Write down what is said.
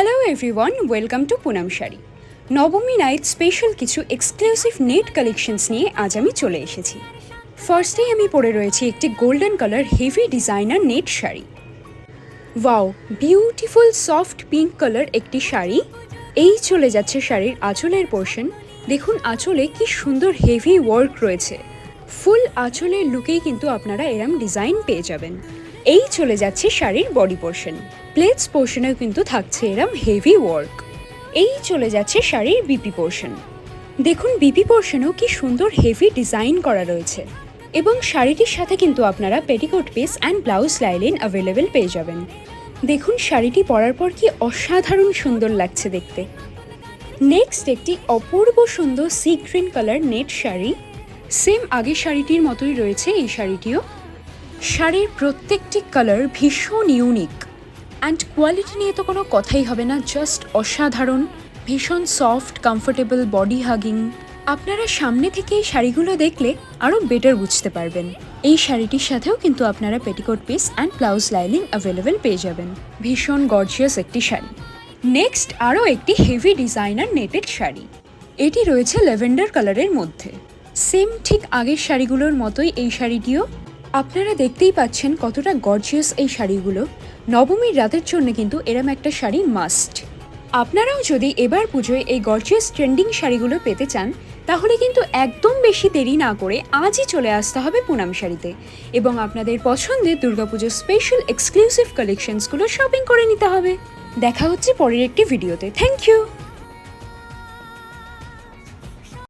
Hello everyone welcome to Poonam sari নবমী night special কিছু exclusive net collections নিয়ে আজ আমি চলে এসেছি। ফার্স্টেই আমি পরে রয়েছি একটি golden colour heavy designer net sari. Wow beautiful soft pink colour একটি শাড়ি। এই চলে যাচ্ছে শাড়ির আঁচলের পোর্শন দেখুন আঁচলে কি সুন্দর হেভি ওয়ার্ক রয়েছে। ফুল আঁচলের লুকেই কিন্তু আপনারা এরম ডিজাইন পেয়ে যাবেন। এই চলে যাচ্ছে শাড়ির বডি পোর্শন প্লেটস পোর্শনেও কিন্তু থাকছে এরম হেভি ওয়ার্ক এই চলে যাচ্ছে শাড়ির বিপি পোর্শন দেখুন বিপি পোর্শনেও কি সুন্দর হেভি ডিজাইন করা রয়েছে। এবং শাড়িটির সাথে কিন্তু আপনারা petticoat piece and blouse lining available পেয়ে যাবেন। দেখুন শাড়িটি পরার পর কি অসাধারণ সুন্দর লাগছে দেখতে। নেক্সট একটি অপূর্ব সুন্দর sea green colour net sari. Same আগের শাড়িটির মতোই রয়েছে এই শাড়িটিও। শাড়ির প্রত্যেকটি কালার ভীষণ ইউনিক অ্যান্ড কোয়ালিটি নিয়ে তো কোনো কথাই হবে না জাস্ট অসাধারণ, ভীষণ সফট কমফোর্টেবল বডি হাগিং আপনারা সামনে থেকে এই শাড়িগুলো দেখলে আরও বেটার বুঝতে পারবেন। এই শাড়িটির সাথেও কিন্তু আপনারা petticoat piece and blouse lining available পেয়ে যাবেন। ভীষণ গর্জিয়াস একটি শাড়ি। নেক্সট আরও একটি হেভি ডিজাইনার নেটেড শাড়ি। এটি রয়েছে ল্যাভেন্ডার কালারের মধ্যে। সেম ঠিক আগের শাড়িগুলোর মতোই এই শাড়িটিও আপনারা দেখতেই পাচ্ছেন কতটা গর্জিয়াস এই শাড়িগুলো। নবমীর রাতের জন্য কিন্তু এরম একটা শাড়ি মাস্ট আপনারাও যদি এবার পুজোয় এই গর্জিয়াস ট্রেন্ডিং শাড়িগুলো পেতে চান, তাহলে কিন্তু একদম বেশি দেরি না করে আজই চলে আসতে হবে পুনাম শাড়িতে। এবং আপনাদের পছন্দের দুর্গাপুজোর স্পেশাল এক্সক্লুসিভ কালেকশনসগুলো শপিং করে নিতে হবে। দেখা হচ্ছে পরের একটি ভিডিওতে থ্যাংক ইউ